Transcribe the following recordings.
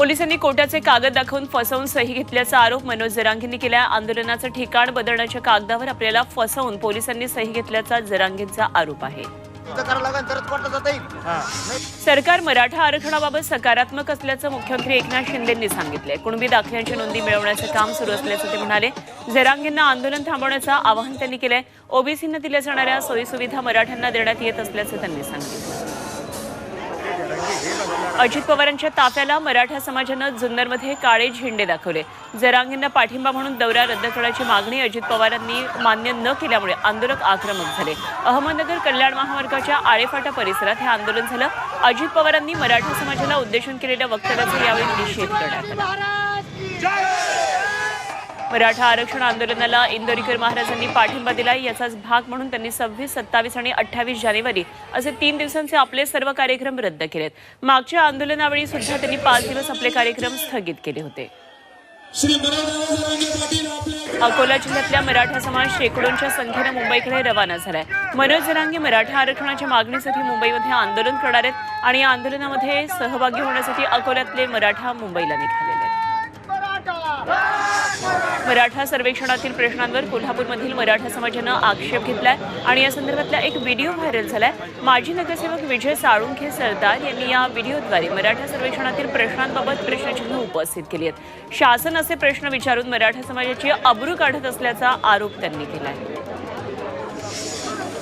पोलिसांनी कोर्टाचे कागद दाखवून फसवून सही घेतल्याचा आरोप मनोज जरांगेंनी केला आंदोलनाचं ठिकाण बदलण्याच्या कागदावर आपल्याला फसवून पोलिसांनी सही घेतल्याचा जरांगेंचा आरोप आहे. सरकार मराठा आरक्षणाबाबत सकारात्मक असल्याचं मुख्यमंत्री एकनाथ शिंदेंनी सांगितले कुणबी दाखल्यांच्या नोंदी मिळवण्याचं काम सुरू असल्याचं ते म्हणाले. जरांगेंना आंदोलन थांबवण्याचं आवाहन त्यांनी केलंय. ओबीसींना दिल्या जाणाऱ्या सोयीसुविधा मराठ्यांना देण्यात येत असल्याचं त्यांनी सांगितलं. अजित पवारांच्या ताफ्याला मराठा समाजानं जुन्नरमध्ये काळे झेंडे दाखवले. जरांगेंना पाठिंबा म्हणून दौरा रद्द करण्याची मागणी अजित पवारांनी मान्य न केल्यामुळे आंदोलक आक्रमक झाले. अहमदनगर कल्याण महामार्गाच्या आळेफाटा परिसरात हे आंदोलन झालं. अजित पवारांनी मराठा समाजाला उद्देशून केलेल्या वक्तव्याचा यावेळी निषेध करण्यात आला. मराठा आरक्षण आंदोलनाला इंदोरीकर महाराजांनी पाठिंबा दिला. याचाच भाग म्हणून त्यांनी सव्वीस सत्तावीस आणि अठ्ठावीस जानेवारी असे तीन दिवसांचे आपले सर्व कार्यक्रम रद्द केलेत. मागच्या आंदोलनावेळी सुद्धा त्यांनी पाच दिवस आपले कार्यक्रम स्थगित केले होते. अकोला जिल्ह्यातल्या मराठा समाज शेकडोंच्या संख्येनं मुंबईकडे रवाना झालाय. मनोज जरांगे मराठा आरक्षणाच्या मागणीसाठी मुंबईमध्ये आंदोलन करणार आहेत आणि या आंदोलनामध्ये सहभागी होण्यासाठी अकोल्यातले मराठा मुंबईला आहेत मराठा सर्वेक्षणातील प्रश्नांवर कोल्हापूरमधील मराठा समाजानं आक्षेप घेतलाय आणि या संदर्भातला एक व्हिडिओ व्हायरल झालाय. माजी नगरसेवक विजय साळुंखे सरदार यांनी या व्हिडिओद्वारे मराठा सर्वेक्षणातील प्रश्नांबाबत प्रश्नचिन्ह उपस्थित केली आहेत. शासन असे प्रश्न विचारून मराठा समाजाची अब्रू काढत असल्याचा आरोप त्यांनी केला आहे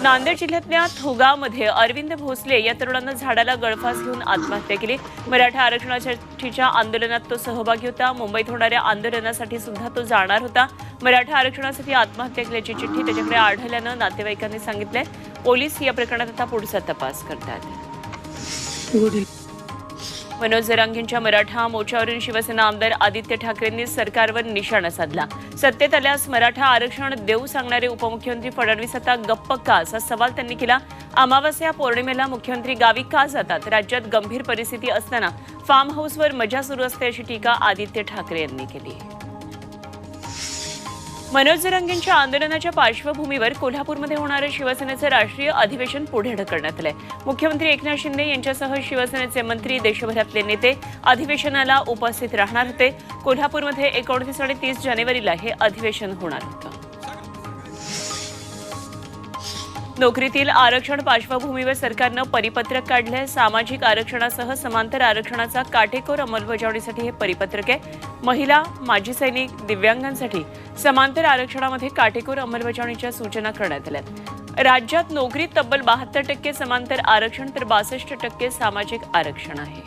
नांदेड जिल्ह्यातल्या थोगामध्ये अरविंद भोसले या तरुणानं झाडाला गळफास घेऊन आत्महत्या केली. मराठा आरक्षणासाठीच्या आंदोलनात तो सहभागी होता. मुंबईत होणाऱ्या आंदोलनासाठी सुद्धा तो जाणार होता. मराठा आरक्षणासाठी आत्महत्या केल्याची चिठ्ठी त्याच्याकडे आढळल्यानं नातेवाईकांनी सांगितलंय. पोलीस या प्रकरणात आता पुढचा तपास करतात. मनोज जरांगेंच्या मराठा मोर्चावरून शिवसेना आमदार आदित्य ठाकरेंनी सरकारवर निशाणा साधला. सत्तेत आल्यास मराठा आरक्षण देऊ सांगणारे उपमुख्यमंत्री फडणवीस आता गप्प का? असा सवाल त्यांनी केला. अमावस्या पौर्णिमेला मुख्यमंत्री गावी का जातात? राज्यात गंभीर परिस्थिती असताना फार्म हाऊसवर मजा सुरू असते अशी टीका आदित्य ठाकरे यांनी केली. मनोज जरांगेंच्या आंदोलनाच्या पार्श्वभूमीवर कोल्हापूरमध्ये होणारं शिवसेनेचं राष्ट्रीय अधिवेशन पुढे ढकलण्यात आलंय. मुख्यमंत्री एकनाथ शिंदे यांच्यासह शिवसेनेचे मंत्री देशभरातले नेते अधिवेशनाला उपस्थित राहणार होते. कोल्हापूरमध्ये एकोणतीस आणि तीस जानेवारीला हे अधिवेशन होणार होतं. नोकरीतील आरक्षण पार्श्वभूमीवर सरकारनं परिपत्रक काढलंय. सामाजिक आरक्षणासह समांतर आरक्षणाचा काटेकोर अंमलबजावणीसाठी हे परिपत्रक आहे. महिला माजी सैनिक दिव्यांगांसाठी समांतर आरक्षणामध्ये काटेकोर अंमलबजावणीच्या सूचना करण्यात आल्या राज्यात नोकरीत तब्बल बहात्तर टक्के समांतर आरक्षण तर बासष्ट टक्के सामाजिक आरक्षण आहे.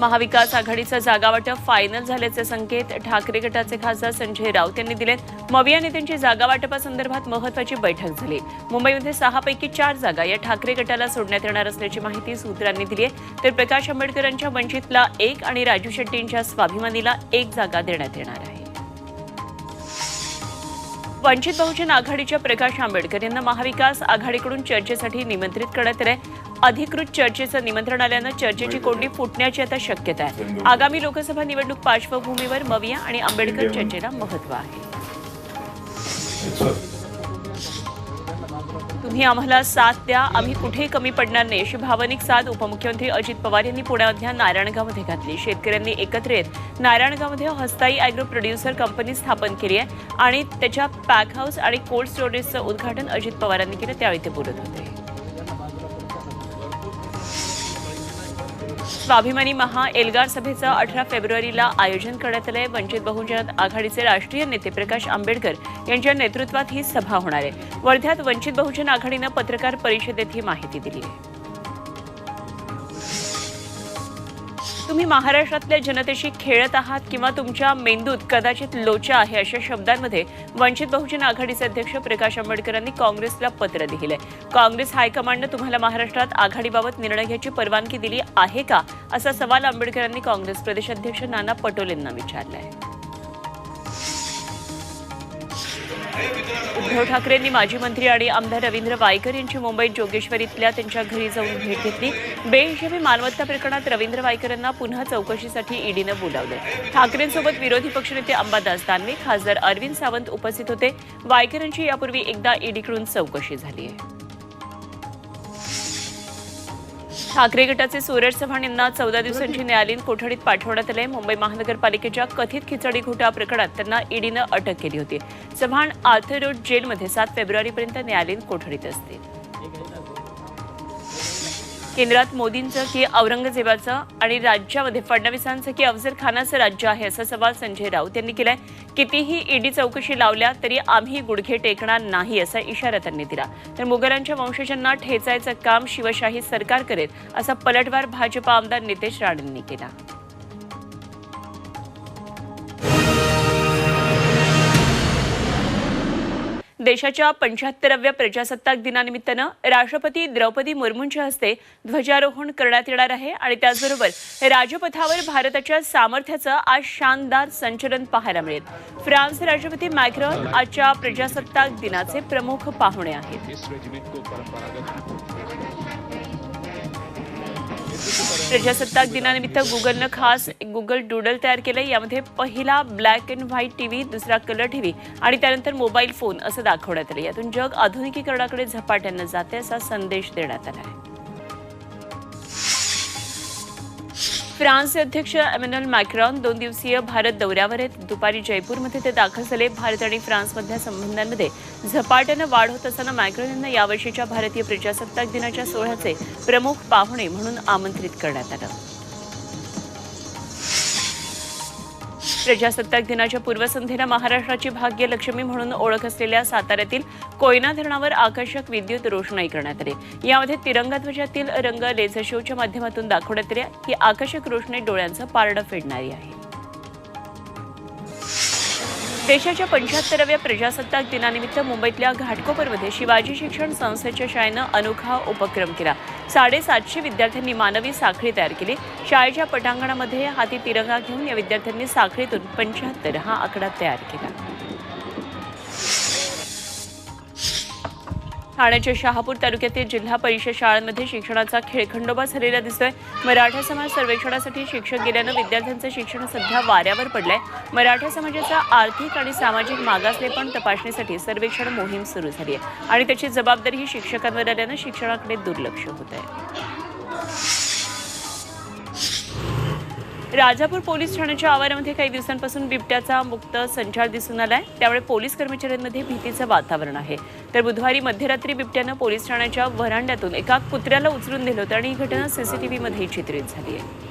महाविकास आघाडीचं जागावाटप फायनल झाल्याचे संकेत ठाकरे गटाचे खासदार संजय राऊत यांनी दिलेत. मविया नेत्यांची जागावाटपासंदर्भात महत्वाची बैठक झाली. मुंबईमध्ये सहापैकी चार जागा या ठाकरे गटाला सोडण्यात येणार असल्याची माहिती सूत्रांनी दिली आहे. तर प्रकाश आंबेडकरांच्या वंचितला एक आणि राजू शेट्टींच्या स्वाभिमानीला एक जागा देण्यात येणार आहे. वंचित बहुजन आघाडीच्या प्रकाश आंबेडकर यांना महाविकास आघाडीकडून चर्चेसाठी निमंत्रित करण्यात आलंय अधिकृत चर्चेचं निमंत्रण आल्यानं चर्चेची कोंडी फुटण्याची आता शक्यता आहे. आगामी लोकसभा निवडणूक पार्श्वभूमीवर मविया आणि आंबेडकर चर्चेला महत्त्व आहे. तुम्ही आम्हाला साथ द्या. आम्ही कुठेही कमी पडणार नाही. अशी भावनिक साथ उपमुख्यमंत्री अजित पवार यांनी पुण्यामधल्या नारायणगावमध्ये घातली. शेतकऱ्यांनी एकत्र येत नारायणगावमध्ये हस्ताई अॅग्रो प्रोड्युसर कंपनी स्थापन केली आहे आणि त्याच्या पॅक हाऊस आणि कोल्ड स्टोरेजचं उद्घाटन अजित पवारांनी केलं. त्यावेळी ते बोलत होते. स्वाभिमानी महा एल्गार सभेचं अठरा फेब्रुवारीला आयोजन करण्यात आलंय. वंचित बहुजन आघाडीचे राष्ट्रीय नेते प्रकाश आंबेडकर यांच्या नेतृत्वात ही सभा होणार आहे. वर्ध्यात वंचित बहुजन आघाडीनं पत्रकार परिषदेत ही माहिती दिली आहे. तुम्ही महाराष्ट्रातल्या जनतेशी खेळत आहात किंवा तुमच्या मेंदूत कदाचित लोचा आहे अशा शब्दांमध्ये वंचित बहुजन आघाडीचे अध्यक्ष प्रकाश आंबेडकरांनी काँग्रेसला पत्र लिहिलंय. काँग्रेस हायकमांडनं तुम्हाला महाराष्ट्रात आघाडीबाबत निर्णय घ्यायची परवानगी दिली आहे का? असा सवाल आंबेडकरांनी काँग्रेस प्रदेशाध्यक्ष नाना पटोलेंना विचारलाय. उद्धव ठाकरेंनी माजी मंत्री आणि आमदार रवींद्र वायकर यांची मुंबईत जोगेश्वरीतल्या त्यांच्या घरी जाऊन भेट घेतली. बेहिशेबी मालमत्ता प्रकरणात रवींद्र वायकरांना पुन्हा चौकशीसाठी ईडीनं बोलावलं. ठाकरेंसोबत विरोधी पक्षनेते अंबादास दानवे खासदार अरविंद सावंत उपस्थित होते. वायकरांची यापूर्वी एकदा ईडीकडून चौकशी झाली आहे. ठाकरे गटाचे सूरज चव्हाण यांना चौदा दिवसांची न्यायालयीन कोठडीत पाठवण्यात आले मुंबई महानगरपालिकेच्या कथित खिचडी घोटाळा प्रकरणात त्यांना ईडीनं अटक केली होती. चव्हाण आर्थर रोड जेलमध्ये सात फेब्रुवारीपर्यंत न्यायालयीन कोठडीत असतील. केंद्रात मोदींचं की औरंगजेबाचं आणि राज्यामध्ये फडणवीसांचं की अफजल खानाचं राज्य आहे असा सवाल संजय राऊत यांनी केलाय. कितीही ईडी चौकशी लावल्या तरी आम्ही गुडघे टेकणार नाही असा इशारा त्यांनी दिला. तर मुघलांच्या वंशजांना ठेचायचं काम शिवशाही सरकार करेल असा पलटवार भाजपा आमदार नितेश राणेंनी केला. देशाच्या पंच्याहत्तराव्या प्रजासत्ताक दिनानिमित्तानं राष्ट्रपती द्रौपदी मुर्मूंच्या हस्ते ध्वजारोहण करण्यात येणार आहे आणि त्याचबरोबर राजपथावर भारताच्या सामर्थ्याचं आज शानदार संचलन पाहायला मिळेल. फ्रान्स राष्ट्रपती मॅक्रॉन आजच्या प्रजासत्ताक दिनाचे प्रमुख पाहुणे आहेत. प्रजासत्ताक दिनानिमित्त गुगलनं खास गुगल डुडल तयार केलंय. यामध्ये पहिला ब्लॅक अँड व्हाईट टीव्ही दुसरा कलर टीव्ही आणि त्यानंतर मोबाईल फोन असं दाखवण्यात आलं यातून जग आधुनिकीकरणाकडे झपाट्यानं जाते असा संदेश देण्यात आला आहे. फ्रान्सचे अध्यक्ष एमॅन्युअल मॅक्रॉन दोन दिवसीय भारत दौऱ्यावर आहेत. दुपारी जयपूरमध्ये ते दाखल झाले. भारत आणि फ्रान्समधल्या संबंधांमध्ये झपाट्यानं वाढ होत असताना मॅक्रॉन यांना यावर्षीच्या भारतीय प्रजासत्ताक दिनाच्या सोहळ्याचे प्रमुख पाहुणे म्हणून आमंत्रित करण्यात आलं. प्रजासत्ताक दिनाच्या पूर्वसंध्येला महाराष्ट्राची भाग्यलक्ष्मी म्हणून ओळख असलेल्या साताऱ्यातील कोयना धरणावर आकर्षक विद्युत रोषणाई करण्यात आली. यामध्ये तिरंगा ध्वजातील रंग लेझर शोच्या माध्यमातून दाखवण्यात आले ही आकर्षक रोषणाई डोळ्यांचं पारडं फेडणारी आहे. देशाच्या पंच्याहत्तराव्या प्रजासत्ताक दिनानिमित्त मुंबईतल्या घाटकोपरमध्ये शिवाजी शिक्षण संस्थेच्या शाळेनं अनोखा उपक्रम केला. साडेसातशे विद्यार्थ्यांनी मानवी साखळी तयार केली. शाळेच्या पटांगणामध्ये हाती तिरंगा घेऊन या विद्यार्थ्यांनी साखळीतून पंच्याहत्तर हा आकडा तयार केला. ठाण्याच्या शहापूर तालुक्यातील जिल्हा परिषद शाळांमध्ये शिक्षणाचा खेळखंडोबा झालेला दिसतोय. मराठा समाज सर्वेक्षणासाठी शिक्षक गेल्यानं विद्यार्थ्यांचं शिक्षण सध्या वाऱ्यावर पडलंय. मराठा समाजाचा आर्थिक आणि सामाजिक मागासलेपण तपासणीसाठी सर्वेक्षण मोहीम सुरू झाली आहे आणि त्याची जबाबदारी ही शिक्षकांवर आल्यानं शिक्षणाकडे दुर्लक्ष होत आहे राजापूर पोलीस ठाण्याच्या आवारामध्ये काही दिवसांपासून बिबट्याचा मुक्त संचार दिसून आलाय. त्यामुळे पोलीस कर्मचाऱ्यांमध्ये भीतीचं वातावरण आहे. तर बुधवारी मध्यरात्री बिबट्यानं पोलीस ठाण्याच्या व्हरांड्यातून एका कुत्र्याला उचलून दिलं होतं आणि ही घटना सीसीटीव्हीमध्ये चित्रित झाली आहे.